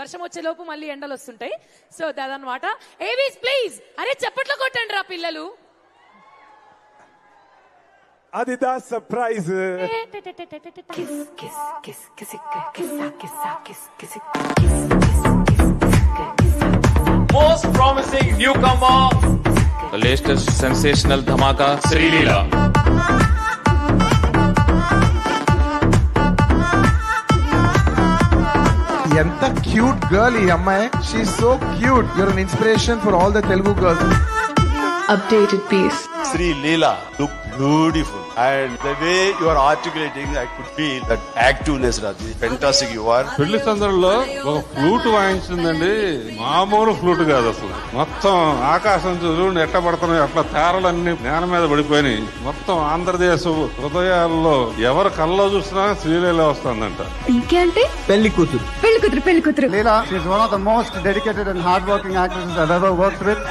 వర్షం వచ్చే లోపు మళ్ళీ ఎండలు వస్తుంటాయి సో దాదనమాట ఏవీస్ ప్లీజ్ అరే చప్పట్లు కొట్టండి రా పిల్లలు అది the surprise most promising newcomer latest sensational Dhamaka Sreeleela ఎంత క్యూట్ గర్ల్ ఈ అమ్మాయి she so cute you're an inspiration for all the Telugu girls updated piece. Sreeleela look beautiful and the way you are articulating I could feel that activeness Raju fantastic you are పెళ్ళి సందర్భంలో ఒక flute వాయించిందండి. మామూలు flute కాదు అసలు. మొత్తం ఆకాశం చూడు ఎట్ట పడుతున్నాయి అట్లా తేరలన్నీ నేల మీద పడిపోయినాయి. మొత్తం ఆంధ్రదేశ్ హృదయాల్లో ఎవరు కళ్ళలో చూసినా శ్రీలీల వస్తుందంట. ఇంకేంటి పెళ్ళి కూతురు. పెళ్ళి కూతురు పెళ్ళి కూతురు. Leela she's one of the most dedicated and hard working actresses ever with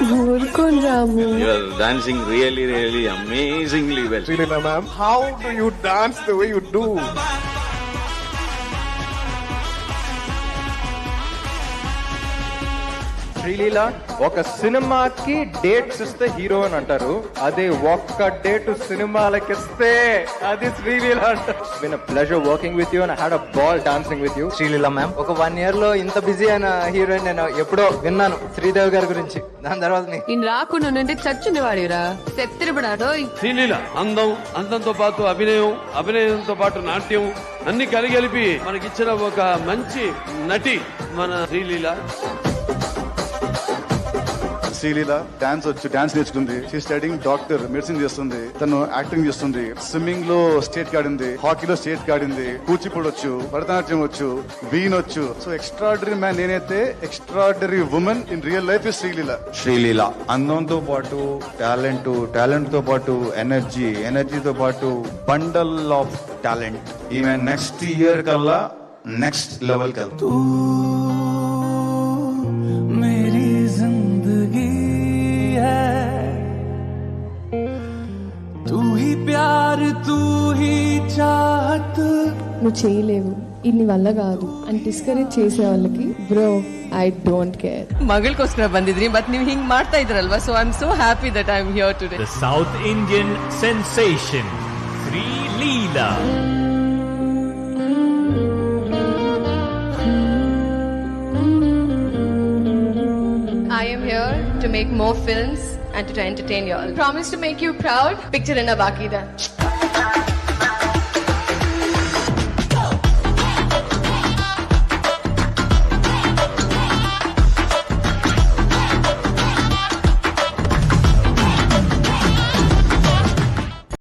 dancing really really, really amazingly well. Really, ma'am. How do you dance the way you do? Sreeleela ఒక సినిమాకి డేట్స్ ఇస్తే hero అని అంటారు. అదే ఒక్క date సినిమాలకి ఇస్తే అది శ్రీలీల అంటారు. Pleasure working with you and had a ball dancing with you Sreeleela ma'am ఒక వన్ ఇయర్లో ఇంత బిజీ అయిన హీరోయిన్ నేను ఎప్పుడో విన్నాను శ్రీదేవి గారి గురించి. దాని తర్వాత నేను రాకుండా నుండి చచ్చిన వాడిరా చెత్తిరపడారో శ్రీలీల అందం అందంతో పాటు అభినయం అభినయంతో పాటు నాట్యం అన్ని కలిగలిపి మనకిచ్చిన ఒక మంచి నటి మన శ్రీలీల. శ్రీలీల డాన్స్ వచ్చు డాన్స్ నేర్చుకుంది. షీ స్టడింగ్ డాక్టర్ మెడిసిన్ చేస్తుంది. తను యాక్టింగ్ చేస్తుంది. స్విమ్మింగ్లో స్టేట్ కాడింది. హాకీలో స్టేట్ కాడింది. కూచిపూడి వచ్చు భరతనాట్యం వచ్చు వీన్ వచ్చు. సో ఎక్స్ట్రాడరీ మ్యాన్ నేనైతే extraordinary woman in real life is Sreeleela. Sreeleela. అందంతో పాటు టాలెంట్ టాలెంట్తో పాటు ఎనర్జీ ఎనర్జీతో పాటు బండల్ ఆఫ్ టాలెంట్ ఈమె నెక్స్ట్ ఇయర్ కల్లా నెక్స్ట్ లెవెల్ వెళ్తుంది నువ్వు చేయలేవు ఇన్ని వల్ల కాదు అని డిస్కరేజ్ చేసే వాళ్ళకి బ్రో ఐ డోంట్ కేర్ ಮಗಳ್ಗೋಸ್ಕರ ಬಂದಿದ್ರಿ ಬಟ್ ನೀವು ಹಿಂಗ್ ಮಾಡ್ತಾ ಇದ್ರಲ್ವಾ so I am so happy that I am here today The South Indian sensation, Sri Leela. I am here to make more films and to entertain you all. Promise to make you proud. Picture in a.